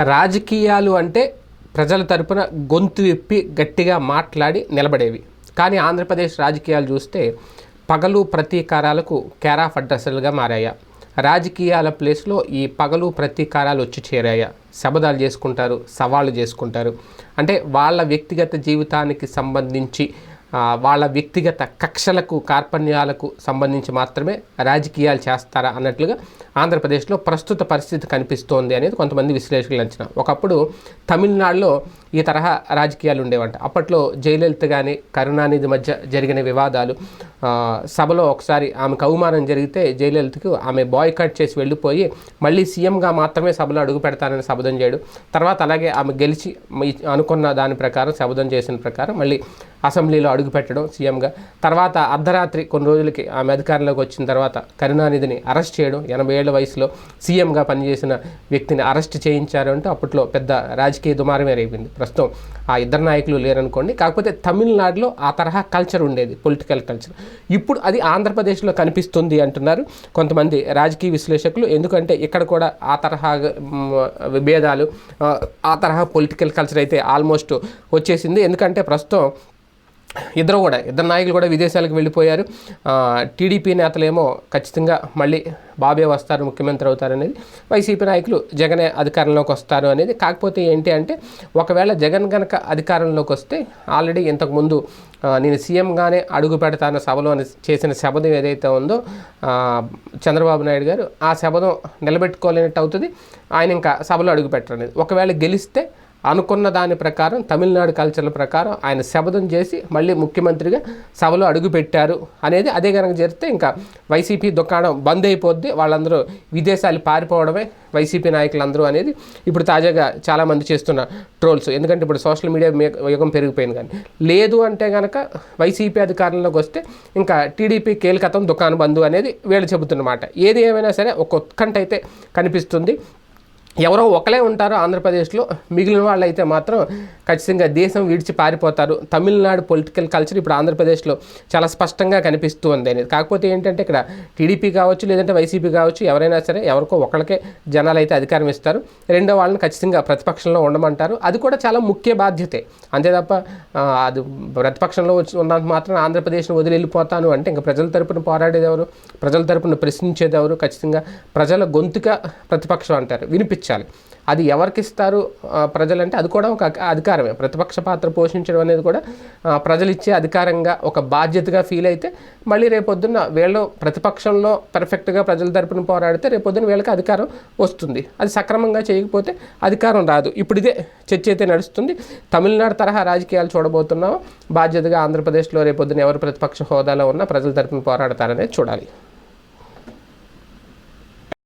రాజకీయాలు అంటే ప్రజల తరపున గొంతు విప్పి గట్టిగా మాట్లాడి నిలబడేవి. కానీ ఆంధ్రప్రదేశ్ రాజకీయాలు చూస్తే పగలు ప్రతీకారాలకు కేరాఫ్ అడ్రస్లుగా మారాయా. రాజకీయాల ప్లేస్లో ఈ పగలు ప్రతీకారాలు వచ్చి చేరాయా. శబదాలు చేసుకుంటారు సవాళ్ళు చేసుకుంటారు. అంటే వాళ్ళ వ్యక్తిగత జీవితానికి సంబంధించి వాళ్ళ వ్యక్తిగత కక్షలకు కార్పణ్యాలకు సంబంధించి మాత్రమే రాజకీయాలు చేస్తారా అన్నట్లుగా ఆంధ్రప్రదేశ్లో ప్రస్తుత పరిస్థితి కనిపిస్తోంది అనేది కొంతమంది విశ్లేషకులు అంచనా. ఒకప్పుడు తమిళనాడులో ఈ తరహా రాజకీయాలు ఉండేవంట. అప్పట్లో జయలలిత కానీ కరుణానిధి మధ్య జరిగిన వివాదాలు సభలో ఒకసారి ఆమెకు అవమానం జరిగితే జయలలితకు ఆమె బాయ్ కట్ చేసి వెళ్ళిపోయి మళ్ళీ సీఎంగా మాత్రమే సభలో అడుగు పెడతానని శబదం చేయడం. తర్వాత అలాగే ఆమె గెలిచి అనుకున్న దాని ప్రకారం శబదం చేసిన ప్రకారం మళ్ళీ అసెంబ్లీలో అడుగుపెట్టడం సీఎంగా. తర్వాత అర్ధరాత్రి కొన్ని రోజులకి ఆమె అధికారంలోకి వచ్చిన తర్వాత కరుణానిధిని అరెస్ట్ చేయడం ఎనభై ఏళ్ళ వయసులో సీఎంగా పనిచేసిన వ్యక్తిని అరెస్ట్ చేయించారు అంటే అప్పట్లో పెద్ద రాజకీయ దుమారమే రేపింది ప్రస్తుతం ఆ ఇద్దరు నాయకులు లేరనుకోండి. కాకపోతే తమిళనాడులో ఆ తరహా కల్చర్ ఉండేది పొలిటికల్ కల్చర్. ఇప్పుడు అది ఆంధ్రప్రదేశ్లో కనిపిస్తుంది అంటున్నారు కొంతమంది రాజకీయ విశ్లేషకులు. ఎందుకంటే ఇక్కడ కూడా ఆ తరహా విభేదాలు ఆ తరహా పొలిటికల్ కల్చర్ అయితే ఆల్మోస్ట్ వచ్చేసింది. ఎందుకంటే ప్రస్తుతం ఇద్దరు కూడా ఇద్దరు నాయకులు కూడా విదేశాలకు వెళ్ళిపోయారు. టీడీపీ నేతలేమో ఖచ్చితంగా మళ్ళీ బాబే వస్తారు ముఖ్యమంత్రి అవుతారు అనేది వైసీపీ నాయకులు జగనే అధికారంలోకి వస్తారు అనేది. కాకపోతే ఏంటి అంటే ఒకవేళ జగన్ గనక అధికారంలోకి వస్తే ఆల్రెడీ ఇంతకుముందు నేను సీఎంగానే అడుగు పెడతాన సభలో అని చేసిన శబదం ఏదైతే ఉందో చంద్రబాబు నాయుడు గారు ఆ శబదం నిలబెట్టుకోలేనట్టు అవుతుంది. ఆయన ఇంకా సభలో అడుగు పెట్టరనేది. ఒకవేళ గెలిస్తే అనుకున్న దాని ప్రకారం తమిళనాడు కల్చర్ల ప్రకారం ఆయన శబదం చేసి మళ్ళీ ముఖ్యమంత్రిగా సభలో అడుగుపెట్టారు అనేది అదే కనుక జరిగితే ఇంకా వైసీపీ దుకాణం బంద్ అయిపోద్ది. వాళ్ళందరూ విదేశాలు పారిపోవడమే వైసీపీ నాయకులందరూ అనేది ఇప్పుడు తాజాగా చాలామంది చేస్తున్న ట్రోల్స్. ఎందుకంటే ఇప్పుడు సోషల్ మీడియా మే- యుగం పెరిగిపోయింది కానీ. లేదు అంటే కనుక వైసీపీ అధికారంలోకి వస్తే ఇంకా టీడీపీ కీలకతం దుకాణం బంధు అనేది వీళ్ళు చెబుతున్నమాట. ఏది ఏమైనా సరే ఒక ఉత్కంఠ అయితే కనిపిస్తుంది. ఎవరో ఒకలే ఉంటారు ఆంధ్రప్రదేశ్లో. మిగిలిన వాళ్ళు అయితే మాత్రం ఖచ్చితంగా దేశం విడిచి పారిపోతారు. తమిళనాడు పొలిటికల్ కల్చర్ ఇప్పుడు ఆంధ్రప్రదేశ్లో చాలా స్పష్టంగా కనిపిస్తూ ఉంది. అనేది కాకపోతే ఏంటంటే ఇక్కడ టీడీపీ కావచ్చు లేదంటే వైసీపీ కావచ్చు ఎవరైనా సరే ఎవరికో ఒకరికే జనాలు అయితే అధికారం ఇస్తారు. రెండో వాళ్ళని ఖచ్చితంగా ప్రతిపక్షంలో ఉండమంటారు. అది కూడా చాలా ముఖ్య బాధ్యతే. అంతే తప్ప అది ప్రతిపక్షంలో వచ్చి ఉన్నంత మాత్రం ఆంధ్రప్రదేశ్ను వదిలి వెళ్ళిపోతాను అంటే ఇంకా ప్రజల తరపున పోరాడేది ఎవరు ప్రజల తరపున ప్రశ్నించేది ఎవరు ఖచ్చితంగా ప్రజల గొంతుక ప్రతిపక్షం అంటారు. వినిపించాలి అది ఎవరికి ఇస్తారు ప్రజలంటే అది కూడా ఒక అధికారమే. ప్రతిపక్ష పాత్ర పోషించడం అనేది కూడా ప్రజలు ఇచ్చే అధికారంగా ఒక బాధ్యతగా ఫీల్ అయితే మళ్ళీ రేపొద్దున్న వీళ్ళు ప్రతిపక్షంలో పర్ఫెక్ట్గా ప్రజల తరపున పోరాడితే రేపొద్దున వీళ్ళకి అధికారం వస్తుంది. అది సక్రమంగా చేయకపోతే అధికారం రాదు. ఇప్పుడు ఇదే చర్చ అయితే నడుస్తుంది. తమిళనాడు తరహా రాజకీయాలు చూడబోతున్నాం బాధ్యతగా ఆంధ్రప్రదేశ్లో రేపొద్దున ఎవరు ప్రతిపక్ష హోదాలో ఉన్నా ప్రజల తరపున పోరాడతారనేది చూడాలి.